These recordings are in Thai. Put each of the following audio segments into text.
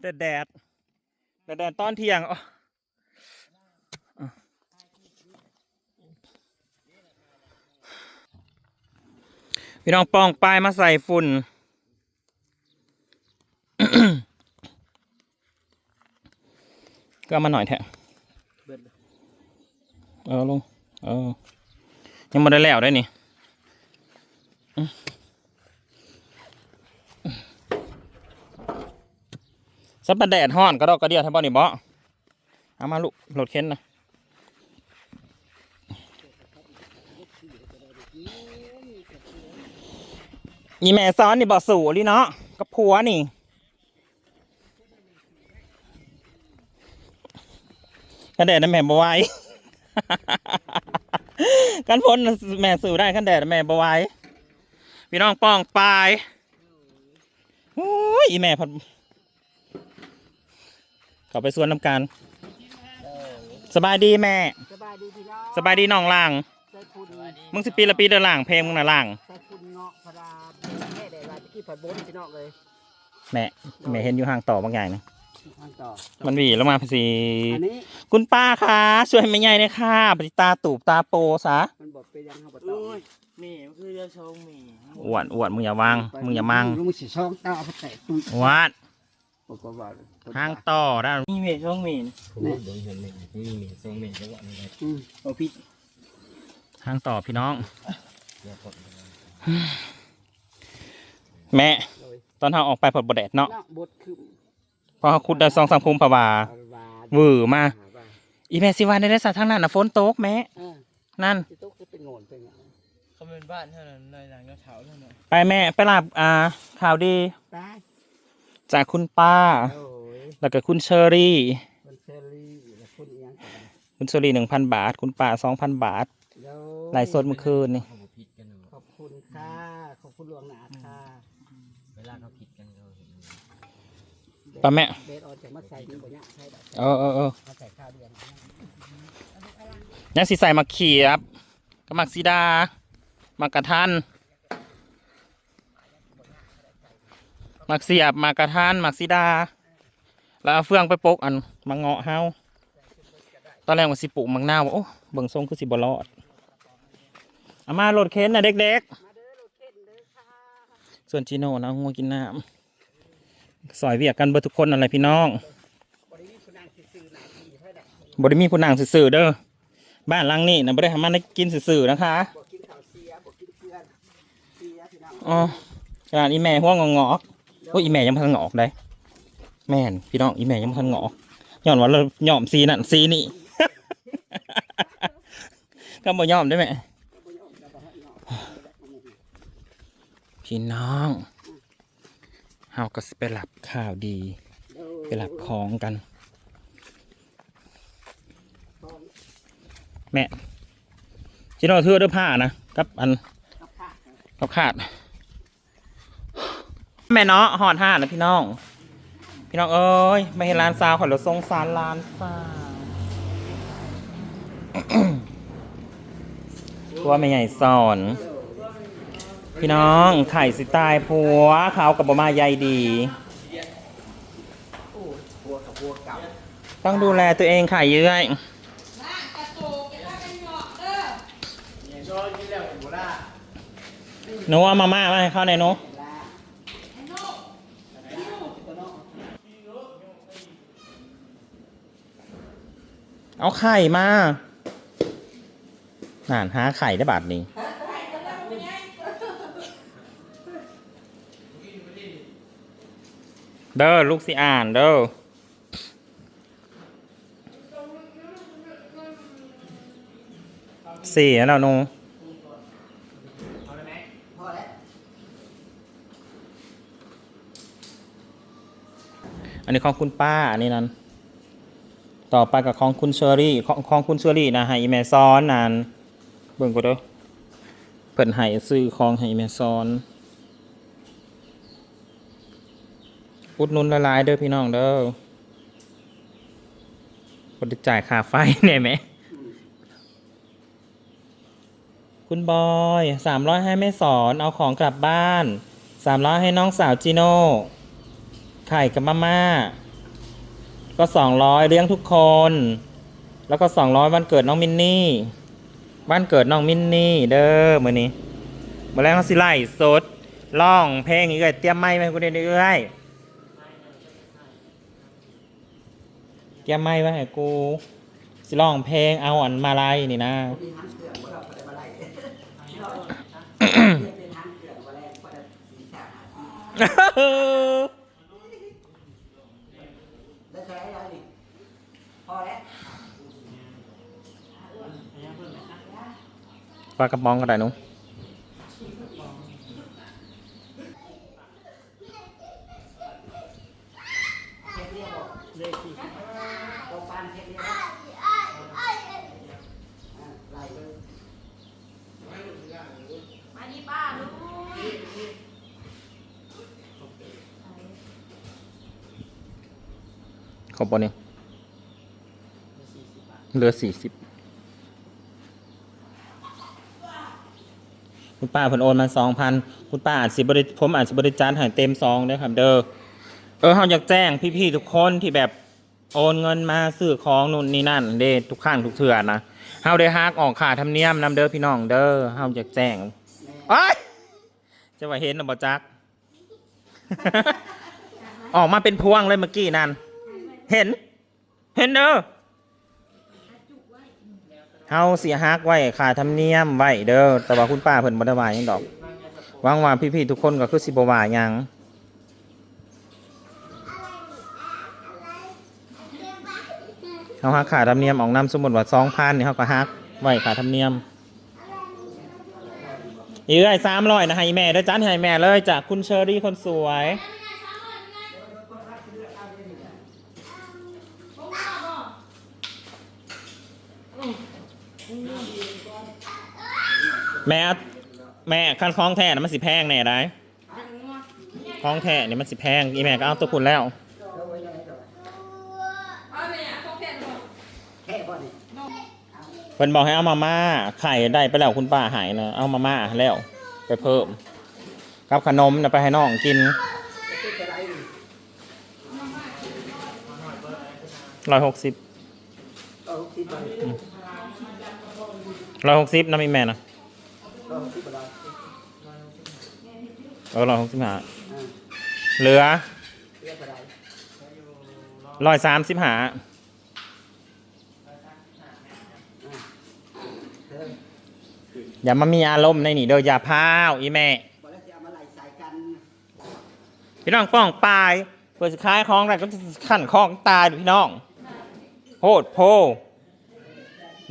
แดดแดดแดดแดดตอนเที่ยงอ๋ออะพี่น้องปองปลายมาใส่ฝุ่นก็เอามาหน่อยแทะเบิดเลยเออลงเออยังไม่ได้แล้วได้นี่ สับปะแดดห้อนก็ดอกกระเดียวท่านบ่นี่บ่เอามาลูกโหลดเค้นนะนี่แม่ซ้อนนี่บ่สู่ลิเนาะกับผัวนี่ กันแดดนะแม่บไหวายกันพ้นแม่สู่ได้กันแดดแม่บไหวายพี่น้องป้องปลายโอ้ยแม่พัด เขาไปสวนน้ำกันสบายดีแม่ สบายดีพี่น้องสบายดีน้องล่าง ใส่คุณมึงสิปีละปีเดินล่างเพลงมึงน่ะล่าง ใส่คุณเงาะพระดาแม่ได้ลายตะกี้ผัดบนพี่น้องเลยแม่แม่เห็นอยู่ห่างต่อบางอย่างนะทางต่อ มันหวีแล้วมาพอสีอันนี้คุณป้าคะช่วยแม่ใหญ่หน่อยค่ะปฏิตาตูบตาโปซะมันบอกไปยังเขาบอกต่อโอ้ยหมีมันคือจะชงหมีอ้วนอ้วนมึงอย่าวางมึงอย่ามั่งลุงสิช่องเต้าเอาไปแตะตุ้ยอ้วัด บอกก็ว่าห่างต่อได้มีหมีชงหมีนี่มีหมีชงหมีจังหวะนี้อืมโอ้พี่ทางต่อพี่น้อง แม่เลยตอนเราออกไปผลบดแดดเนาะเนาะบดคือพอเขาคุดได้สองสามคุมผวาเอาวาหวือมาหาว่าอีแม่สิวานได้ได้สัตว์ทางนั้นนะฝนตกแม่เออนั่นที่ตุ๊กจะเป็นโงนเป็นไงเขาเป็นบ้านเท่านั้นในหลังเท้าเท่านั้นไปแม่ไปลาบอ่าข่าวดีไป จากคุณป้า โอ้ยแล้วก็คุณเชอรี่ คนเชอรี่และคนเอียงกันคุณเชอรี่หนึ่งพันบาท คุณป้าสองพันบาทเดี๋ยวไลฟ์สดเมื่อคืนนี่ เขาผิดกันขอบคุณค่ะ ขอบคุณหลวงหนาค่ะเวลาเขาผิดกันเขาป้าแม่ เบสออนจากมาใส่นี่บ่ยากใช่ดอกเออเออเออมาใส่ข้าวเดือน ยังสิใส่มักเขียบกับมักซีดามักกระทัน มักเสียบมักกระทันมักซีดา แล้วเอาเฟืองไปปกอันมังเงาะเฮาตอนแรกว่าสิปลูกมังนาวว่าโอ้เบิ่งทรงคือสิบ่รอดเอามาโหลดเค้นนะเด็กๆส่วนจีโน่นะงัวกินน้ำสอยเวียกกันเบิดทุกคนอะไรพี่น้องบริมีผู้นางสื่อๆเด้อบ้านหลังนี้นะบ่ได้ทำมันได้กินสื่อๆนะคะบอกกินข้าวเสียบอกกินเพื่อนเสียพี่น้องอ๋อขนาดอีแม่ห่วงงอกๆ โอ้ยอีแม่ยังพันงอกได้ แม่นพี่น้องอีแม่ยังพันงอกย้อนว่าเราย่อมซีนั่นซีนี่ ก็บ่ย่อมได้ไหมพี่น้องเฮาก็สิไปหลับข่าวดีไปหลับของกัน แม่จิโน่เทือด้วยผ้านะกับอันกับขาด แม่เนาะหอดห้านะพี่น้อง พี่น้องเอ้ยไม่เห็นร้านซาวขอรถทรงสารร้านซาวตัวไม่ใหญ่สอน พี่น้องไข่สิตายผัวเขากับบมาใยดี ต้องดูแลตัวเองไข่เยื่อยนูเอามาม่ามาให้เขาในอยหนู เอาไข่มาน่านหาไข่ได้บาทนี้เด้อลูกสิอ่านเด้อสี่แล้วนูอันนี้ของคุณป้าอันนี้นั้น ต่อไปกับของคุณเชอรี่ของของคุณเชอรี่นะให้อีเมซอนนานเบิ่งกูเด้อเพิ่นให้ซื้อของให้อีเมซอนอุดหนุนละลายเด้อพี่น้องเด้อคนได้จ่ายค่าไฟเนี่ยไหม คุณบอยสามร้อยให้แม่สอนเอาของกลับบ้านสามร้อยให้น้องสาวจีโน่ไข่กับมาม่า ก็สองร้อยเลี้ยงทุกคน แล้วก็สองร้อยวันเกิดน้องมินนี่วันเกิดน้องมินนี่เด้อมื้อนี้มาแล้วเขาสิไล่สดร้องเพลงอีกเลยเตรียมไม้ไว้ให้กูได้เรื่อยเตรียมไม้ไว้ให้กู สิร้องเพลงเอาอันมาไล่นี่นะมีหันเกลือบ่เราบ่ได้มาไล่เป็นหันเกลือบ่แลบ่ได้สีชาได้แค่แล้วนี่ พอแล้วปลากระป๋องก็ได้หนุเฮ็ดเรียบบ่เลยสิเราปานเฮ็ดเรียบบ่อ่าไล่เลยมาดีป้าลูกขอบปนี่ เหลือสี่สิบคุณป้าเพิ่นโอนมาสองพันคุณป้าอาจสิบริผมอาจสิบริจาคให้เต็มซองเด้อครับ เด้อเออเฮาอยากแจ้งพี่ๆทุกคนที่แบบโอนเงินมาซื้อของนู่นนี่นั่นเด้ทุกครั้งทุกเทื่อนะเฮาได้ฮักออกค่าธรรมเนียมนำเด้อพี่น้องเด้อเฮาอยากแจ้งเอ้ยจะว่าเห็นหรือบ่จัก ออกมาเป็นพวงเลยเมื่อกี้นั่น เห็น เห็นเด้อ เฮาเสียฮักไว้ค่าธรรมเนียมไว้เด้อแต่ว่าคุณป้าเพิ่นบ่ได้ว่าหยังดอกหวังว่าพี่ๆทุกคนก็คือสิบ่ว่าหยังเฮาฮักค่าธรรมเนียมออกนำสมมุติว่า2,000นี่เฮาก็ฮักไว้ค่าธรรมเนียมอีกได้300นะให้แม่เด้อจัดให้แม่เลยจากคุณเชอรี่คนสวย แม่แม่คันคล้องแท้นะมันสิแพงแน่ได้คล้องแท้นี่มันสิแพงอีแม่ก็เอาตัวคุณแล้วเอาไว้ยังไงต่อเอาไปอะพวกแค่บอกแค่บ่นี่เพิ่นบอกให้เอามาม่าไข่ได้ไปแล้วคุณป้าหายนะเอามาม่าแล้วไปเพิ่มกับขนมนะไปให้น้องกินร้อยหกสิบร้อยหกสิบนะมีแม่นะ เอาสิบบาทเออร้อยหกสิบห้าอ่าเหลือเรียกไปไรร้อยสามสิบห้าเฮ้ยอย่ามามีอารมณ์ในนี่เด้ออย่าพาวอีแม่บ่แล้วจะเอามาไล่สายกันพี่น้องป้องปลายเปิดสิขายของอะไรก็ขั้นของตายพี่น้องโหดโพ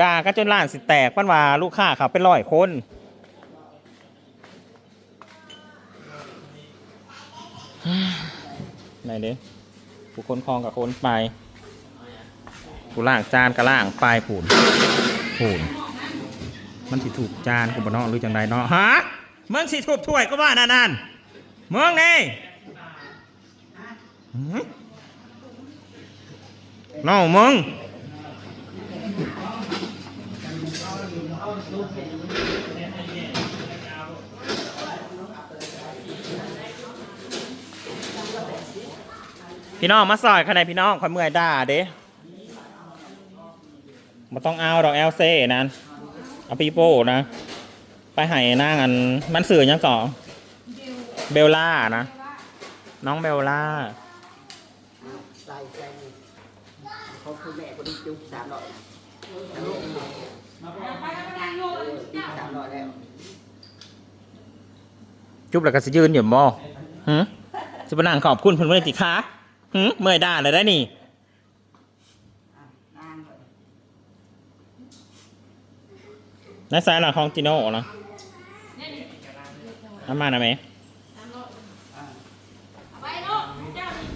ด่าก็จนล้านสิแตกปั้นว่าลูกค้าเขาเป็นร้อยคน ไหนเด้ผู้คนคลองกับคนไปผู้ล่างจานกับล่างปลายผูนผูนมันสิถูกจานกูบ่เนาะหรือจังใดเนาะฮะมึงสิถูกถ้วยก็ว่านั่นนั่นมึงนี่น้องมึง พี่น้องมาซอยขนาดพี่น้องคอยเมื่อยด่าเด้มาต้องเอาดอกแอลเซ่นั่นเอาปีโป้นะ ไปให้นางันมันสื่อยังก่อเบลล่านะ น้องเบลล่าใส่นี่เขาคือแม่คนนี้จุ๊บสามร้อกสามร้อยแล้วจุ๊บแล้วก็สิยืนอยู่บ่หืมสิบนั่งขอบคุณเพิ่นเมื่อติคะ หืมเมื่อยด่าเลยได้นี่อะนางเลยนายสายหลังของจิโน่นะเอามาหน่อยไหมอ่าไปเนาะเจ้านี่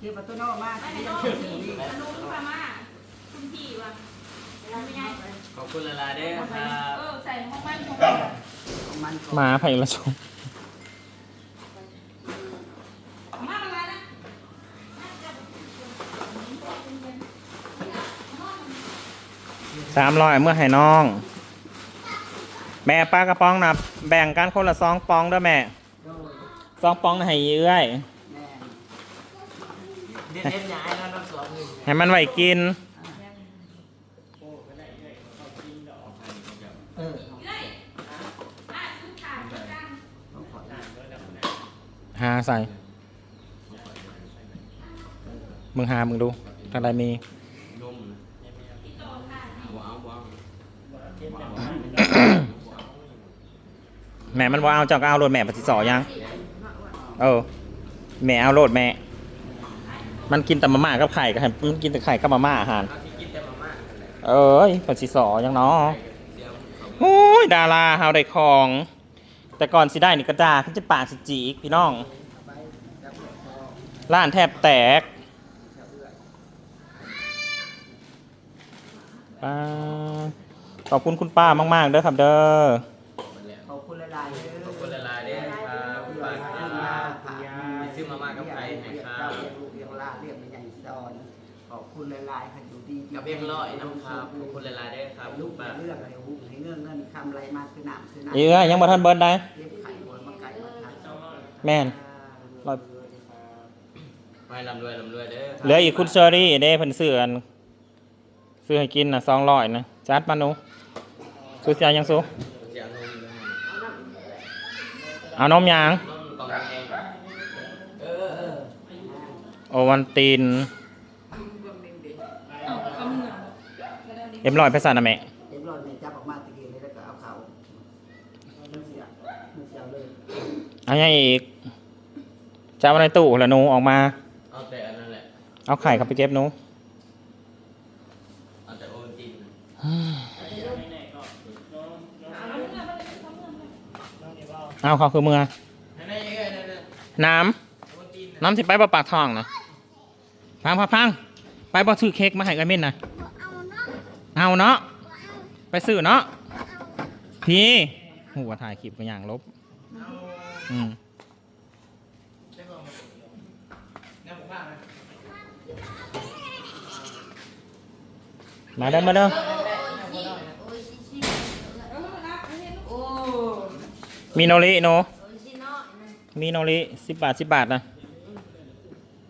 เกี่ยวกับตัวนอกมาไปที่เนาะเกี่ยวนี่นี่ขนมพม่าคุณพี่ว่ะเป็นไงขอบคุณละลาเด้อครับเออใส่ห้องมันของมันของมันหมาไผ่ละชม มาอะไรนะ สามร้อยเมื่อให้น้อง แม่ปลากระป๋องนะแบ่งกันคนละสองปองเด้อแม่โดยสองปองให้เอื้อยแม่เด็ดเด็ดใหญ่แล้วน้ำสองหนึ่งให้มันไหวกินเออได้อะทุกขาดทุกกันต้องขอได้หาใส่ มึงหามึงดูทางใดมีนุ่ม ที่โตค่ะ ว้าวว้าว แม่มันว่าเอาเจ้าก็เอาโหลดแม่ปฏิสอยังเออแม่เอาโหลดแม่ มันกินแต่มาม่ากับไข่ก็ให้มันกินแต่ไข่กับมาม่าอาหารเอ้ยปฏิสอยังเนาะโอ้ยดาราเฮาได้ของ แต่ก่อนสิได้นี่ก็ด่าขึ้นจะปากสิจีกพี่น้องร้านแทบแตกป้าขอบคุณคุณป้ามาก ๆ เด้อครับเด้อ อยู่ดีกับเพียงร้อยน้ำครับขอบคุณละลายเด้อครับลูลูกกไปป้าเรื่องให้หุ้ให้เงินเงินคำไรมาคือน้ำคือน้ำเอ้ยยังบ่ทันเบิดได้เก็บไข่บนมาไก่มาทานแม่น ร้อยไม่ลำรวยลำรวยเด้อครับเหลืออีกคุณเชอรี่เด้เพิ่นซื้ออันซื้อให้กินน่ะ200นะจัดมาหนูซื้อสิเอายังสู้เสียงนุ่มเลยเอานมยางนุ่มกล่องแดงเออเออโอวันติน เอา ก็เหมือนก็ได้ดิเอ็มร้อยไปสั่นนะแม่เอ็มร้อยเนี่ยจับออกมาตะกี้เลยแล้วก็เอาเขามันเสียมันเสียเลยเอายังอีกจะเอาในตู้ละหนูออกมา เอาแต่อันนั้นแหละ เอาไข่เข้าไปเก็บหนูเอาแต่โอวัลตินเอาแล้วเมื่อมันจะเขาเมื่อมันเอาเขาคือมือนั่นนั่นนั่นนั่นน้โอวัลตินำน้ำสิไปบ่ปากทองนะพังพังพัง ไปบ่ซื้อเค้กมาให้กันเม่นนะเอาเนาะไปซื้อเนาะพี่หัวถ่ายคลิปก็อย่างลบอืมมาเด้อมาเด้อโอ้มีโนริโนมีโนริสิบบาทสิบบาทนะ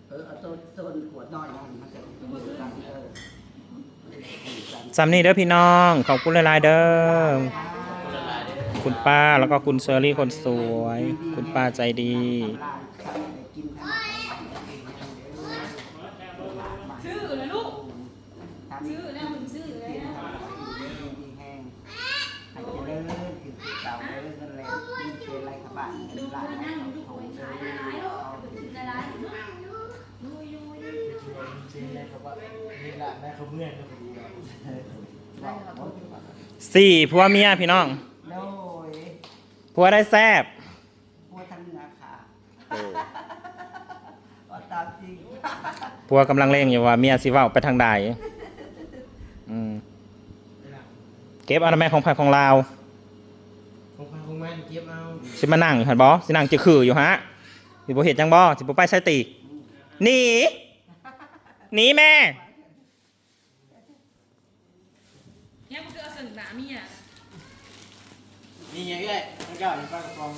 เออเอาต้นต้นขวดน้อยนั่นมันจะมือกันเอ อซัมนี่เด้อพี่น้องขอบคุณหลายๆเด้อคุณป้าแล้วก็คุณเชอรี่คนสวย คุณป้าใจดี ชื่อเลยลูก ชื่อแล้วมันชื่อเลยนะให้เจริญคือเก่าเดินกันเลยมีเชนไรขบ้านดูหลานมานั่งดูคนขายหลายๆหลายๆดูอยู่สี่ผัวเมียพี่น้องโดยผัวได้แซบพวกทั้งเนื้อขาเอาตามจริงผัวกำลังเล่งอยู่ว่าเมียสิเว้าไปทางใดอืมเก็บอนามัยของไผ่ของลาวคงพันคงแม่นเก็บเอาสิมานั่งอยู่หันบ่สินั่งจะคืออยู่ฮะสิบ่เห็นจังบ่สิบ่ไปใช้ตีหนีหนีแม่ นี่ยมันคือเอาสนหนามีอะนี่ไงเอ้ยมันก็อยู่ปลากระป๋อง